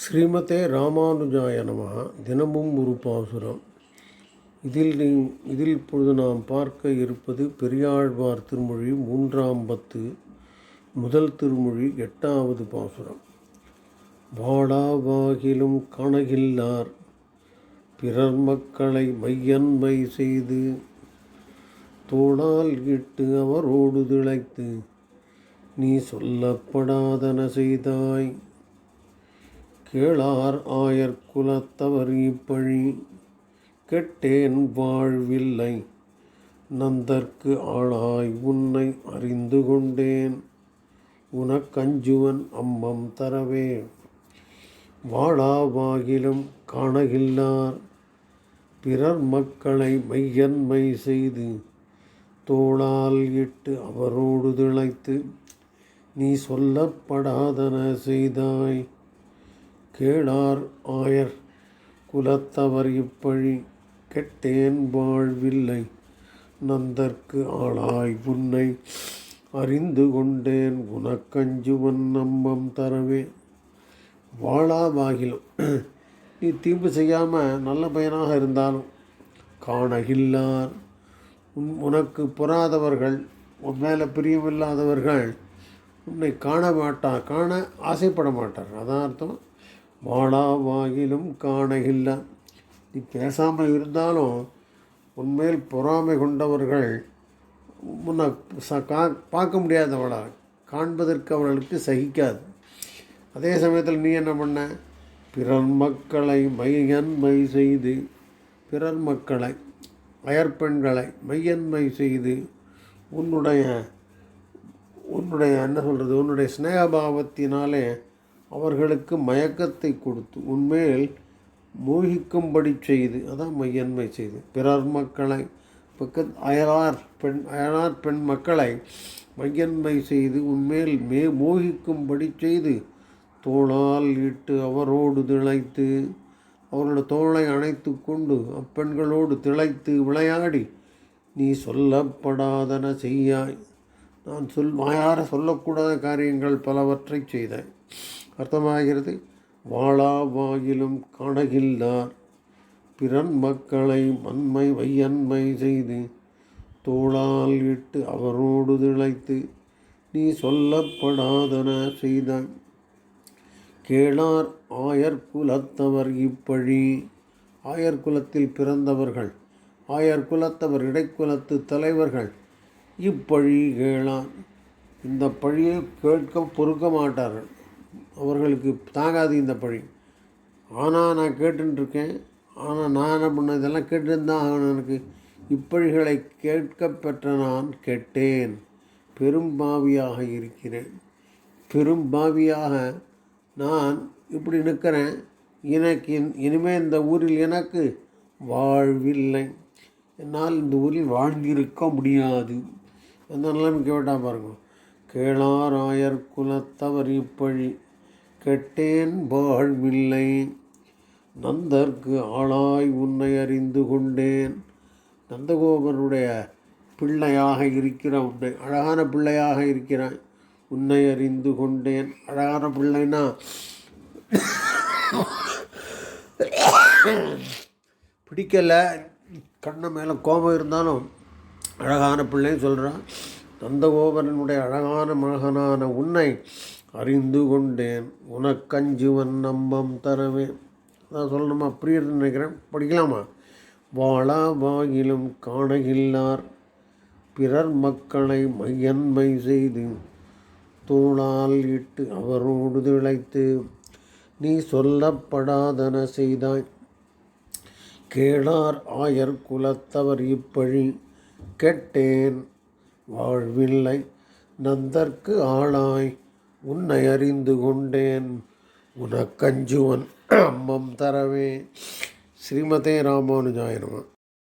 ஸ்ரீமதே ராமானுஜாய நமः தினமும் ஒரு பாசுரம். இதில் நீ இதில் இப்பொழுது நாம் பார்க்க இருப்பது பெரியாழ்வார் திருமொழி மூன்றாம் பத்து முதல் திருமொழி எட்டாவது பாசுரம். வாடாவாகிலும் கணகில்லார் பிறர் மக்களை மையன்மை செய்து தோளால் இட்டு அவரோடு திளைத்து நீ சொல்லப்படாதன செய்தாய். கேளார் ஆயர் குலத்தவர் இப்பழி. கெட்டேன் வாழ்வில்லை. நந்தற்கு ஆளாய் உன்னை அறிந்து கொண்டேன். உனக்கஞ்சுவன் அம்மம் தரவே. வாழாவாகிலும் காணகில்லார். பிறர் மக்களை மையன்மை செய்து தோளால் இட்டு அவரோடு திளைத்து நீ சொல்லப்படாதன செய்தாய். கேளார் ஆயர் குலத்தவர் இப்பழி கெட்டேன் வாழ்வில்லை. நந்தற்கு ஆளாய் உன்னை அறிந்து கொண்டேன். உனக்கஞ்சுவன் நம்பம் தரவே. வாழாவாகிலும் நீ தீம்பு செய்யாமல் நல்ல பையனாக இருந்தாலும் காணகில்லார் உன் உனக்கு புறாதவர்கள் உன் மேலே பிரியமில்லாதவர்கள் உன்னை காண மாட்டார் காண ஆசைப்பட மாட்டார். அதான் அர்த்தம்? வாழாவாயிலும் காணகில்லான் நீ பேசாமல் இருந்தாலும் உண்மையில் பொறாமை கொண்டவர்கள் முன்ன ச கா பார்க்க முடியாதவளா? காண்பதற்கு அவர்களுக்கு சகிக்காது. அதே சமயத்தில் நீ என்ன பண்ண? பிறர் மக்களை மையன்மை செய்து பிறர் மக்களை அயற்பெண்களை மையன்மை செய்து உன்னுடைய உன்னுடைய என்ன சொல்கிறது உன்னுடைய ஸ்நேகபாவத்தினாலே அவர்களுக்கு மயக்கத்தை கொடுத்து உண்மையில் மோகிக்கும்படி செய்து அதான் மையன்மை செய்து. பிறர் மக்களை பக்க அயலார் பெண் அயலார் பெண் மக்களை மையன்மை செய்து உண்மையில் மே மோகிக்கும்படி செய்து தோளால் இட்டு அவரோடு திளைத்து அவர்களோட தோளை அணைத்து கொண்டு அப்பெண்களோடு திளைத்து விளையாடி நீ சொல்லப்படாதன செய்யாய். நான் சொல் வாயார சொல்லக்கூடாத காரியங்கள் பலவற்றை செய்தேன் அர்த்தமாகிறது. வாழா வாயிலும் காணகில்லார். பிறன் மக்களை மண்மை வையன்மை செய்து தோளால் இட்டு அவரோடு திளைத்து நீ சொல்லப்படாதன செய்தாய். கேளார் ஆயர் குலத்தவர் இப்பழி. ஆயர்குலத்தில் பிறந்தவர்கள் ஆயர்குலத்தவர் இடைக்குலத்து தலைவர்கள் இப்பழி கேளார். இந்த பழியை கேட்க பொறுக்க மாட்டார்கள். அவர்களுக்கு தாங்காது இந்த பழி. ஆனால் நான் கேட்டுருக்கேன் ஆனால் நான் என்ன பண்ண இதெல்லாம் கேட்டுருந்தான் அவன் எனக்கு. இப்பழிகளை கேட்க பெற்ற நான் கேட்டேன். பெரும்பாவியாக இருக்கிறேன். பெரும்பாவியாக நான் இப்படி நிற்கிறேன். எனக்கு இனிமேல் இந்த ஊரில் எனக்கு வாழ்வில்லை. என்னால் இந்த ஊரில் வாழ்ந்திருக்க முடியாது. அந்த நிலைமைக்கு கேட்டால் பாருங்கள் கேளாராயர் குலத்தவர் இப்பழி கெட்டேன் வாழ்வில்லை நந்தர்க்கு ஆளாய் உன்னை அறிந்து கொண்டேன். நந்தகோபருடைய பிள்ளையாக இருக்கிற உன்னை அழகான பிள்ளையாக இருக்கிறான் உன்னை அறிந்து கொண்டேன். அழகான பிள்ளைனா பிடிக்கலை. கண்ணை மேலே கோபம் இருந்தாலும் அழகான பிள்ளைன்னு சொல்கிறான் நந்தகோபரனுடைய அழகான மகனான உன்னை அறிந்து கொண்டேன். உனக்கஞ்சுவன் நம்பம் தரவேன். நான் சொல்லணுமா? புரியுதுன்னு நினைக்கிறேன். படிக்கலாமா? வாழா வாயிலும் காணகில்லார். பிறர் மக்களை மையன்மை செய்து தோளால் இட்டு அவரோடு திளைத்து நீ சொல்லப்படாதன செய்தாய். கேளார் ஆயர் குலத்தவர் இப்பழி. கெட்டேன் வாழ்வில்லை. நந்தற்கு ஆளாய் உன்னை அறிந்து கொண்டேன். உனக்கஞ்சுவன் அம்மம் தரவே. ஸ்ரீமதே ராமானுஜாயனமா